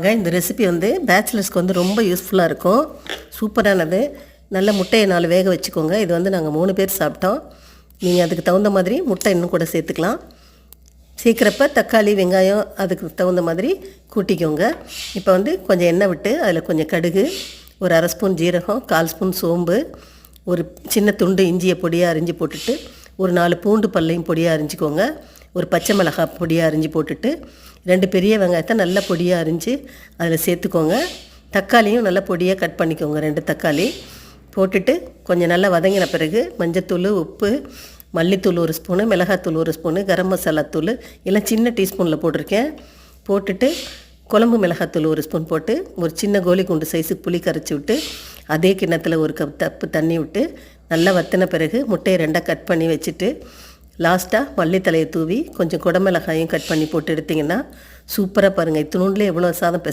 இந்த ரெசிபி வந்து பேச்சுலர்ஸ்க்கு வந்து ரொம்ப யூஸ்ஃபுல்லாக இருக்கும். சூப்பரானது. நல்ல முட்டையை நாலு வேக வச்சுக்கோங்க. இது வந்து நாங்கள் மூணு பேர் சாப்பிட்டோம். நீங்கள் அதுக்கு தகுந்த மாதிரி முட்டை இன்னும் கூட சேர்த்துக்கலாம். சீக்கிரப்ப தக்காளி வெங்காயம் அதுக்கு தகுந்த மாதிரி கூட்டிக்கோங்க. இப்போ வந்து கொஞ்சம் எண்ணெய் விட்டு அதில் கொஞ்சம் கடுகு ஒரு அரை ஸ்பூன் ஜீரகம் கால் ஸ்பூன் சோம்பு ஒரு சின்ன துண்டு இஞ்சியை பொடியாக அரிஞ்சு போட்டுட்டு ஒரு நாலு பூண்டு பல்லையும் பொடியாக அரிஞ்சிக்கோங்க. ஒரு பச்சை மிளகாய் பொடியாக அரிஞ்சு போட்டுட்டு ரெண்டு பெரிய வெங்காயத்தை நல்லா பொடியாக அரிஞ்சு அதில் சேர்த்துக்கோங்க. தக்காளியும் நல்லா பொடியாக கட் பண்ணிக்கோங்க ரெண்டு தக்காளி. போட்டுட்டு கொஞ்சம் நல்லா வதங்கின பிறகு மஞ்சத்தூள் உப்பு மல்லித்தூள் ஒரு ஸ்பூனு மிளகாத்தூள் ஒரு ஸ்பூனு கரம் மசாலா தூள் எல்லாம் சின்ன டீஸ்பூனில் போட்டிருக்கேன். போட்டுட்டு குழம்பு மிளகாத்தூள் ஒரு ஸ்பூன் போட்டு ஒரு சின்ன கோலி குண்டு சைஸுக்கு புளி கரைச்சி விட்டு அதே கிண்ணத்தில் ஒரு கப் தப்பு தண்ணி விட்டு நல்லா வத்தின பிறகு முட்டையை ரெண்டாக கட் பண்ணி வச்சுட்டு லாஸ்ட்டாக மல்லித்தலையை தூவி கொஞ்சம் குடமிளகாயும் கட் பண்ணி போட்டு எடுத்திங்கன்னா சூப்பராக பாருங்கள் இத்தினூண்டில் எவ்வளோ சாதம் பெச